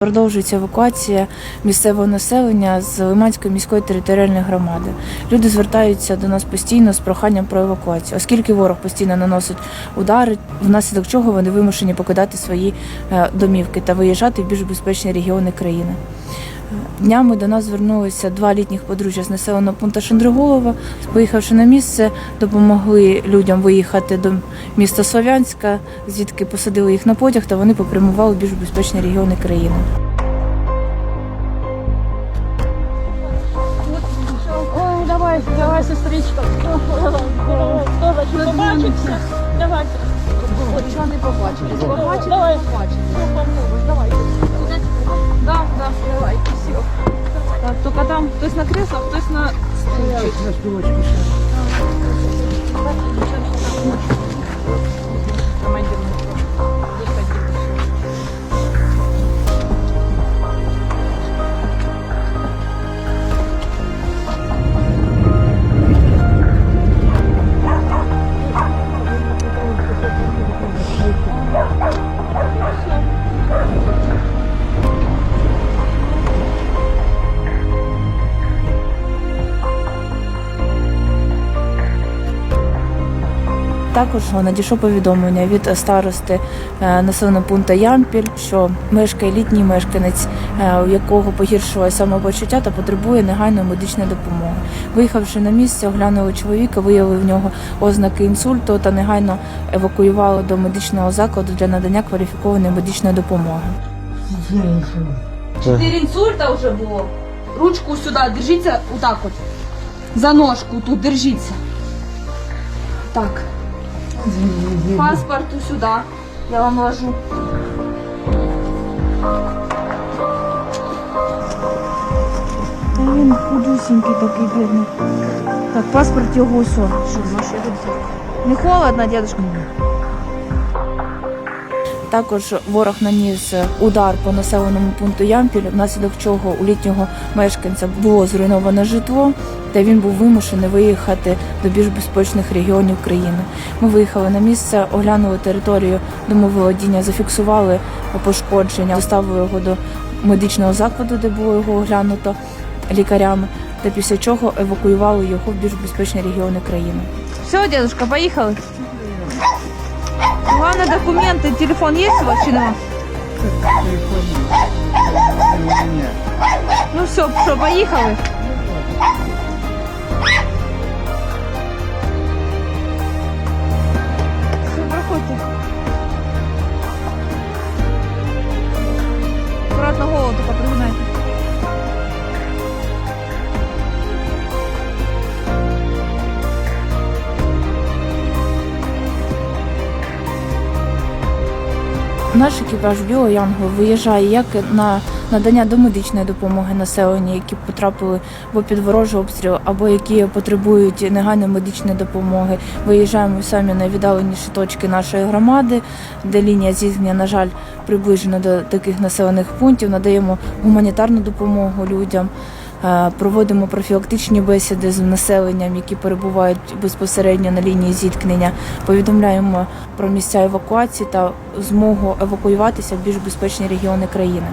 Продовжується евакуація місцевого населення з Лиманської міської територіальної громади. Люди звертаються до нас постійно з проханням про евакуацію, оскільки ворог постійно наносить удари, внаслідок чого вони вимушені покидати свої е, домівки та виїжджати в більш безпечні регіони країни. Днями до нас звернулися два літніх подружжя з населеного пункту Шандриголова. Поїхавши на місце, допомогли людям виїхати до міста Слов'янська, звідки посадили їх на потяг, та вони попрямували в більш безпечні регіони країни. Ой, давай, давай, сестричка. Побачимося. Давайте. Чого не побачили. Хтось на кресло, хтось на стульчик. Метро. Выходи. Також надійшло повідомлення від старости е, населеного пункту Ямпіль, що мешкає літній мешканець, е, у якого погіршило самопочуття та потребує негайної медичної допомоги. Виїхавши на місце, оглянули чоловіка, виявили в нього ознаки інсульту та негайно евакуювали до медичного закладу для надання кваліфікованої медичної допомоги. Четыре инсульта уже было. Ручку сюда, держите вот так вот. За ножку тут держите. Так. Паспорту сюда. Я вам ложу. Він худусенький такий бідний. Так, паспорт його все. Що, Не холодно, дедушка? Також ворог наніс удар по населеному пункту Ямпіль, внаслідок чого у літнього мешканця було зруйноване житло, та він був вимушений виїхати до більш безпечних регіонів країни. Ми виїхали на місце, оглянули територію домоволодіння, зафіксували пошкодження, доставили його до медичного закладу, де було його оглянуто лікарями, та після чого евакуювали його в більш безпечні регіони країни. Все, дедушка, поїхали. Документы, телефон есть у вас чи? Ну все, все, поїхали. Наш екіпаж Біло Янгол виїжджає як на надання домедичної допомоги населенню, які потрапили або під ворожий обстріл, або які потребують негайної медичної допомоги. Виїжджаємо самі на віддаленіші точки нашої громади, де лінія зіткнення, на жаль, приближена до таких населених пунктів. Надаємо гуманітарну допомогу людям. Е, Проводимо профілактичні бесіди з населенням, які перебувають безпосередньо на лінії зіткнення. Повідомляємо про місця евакуації та змогу евакуюватися в більш безпечні регіони країни.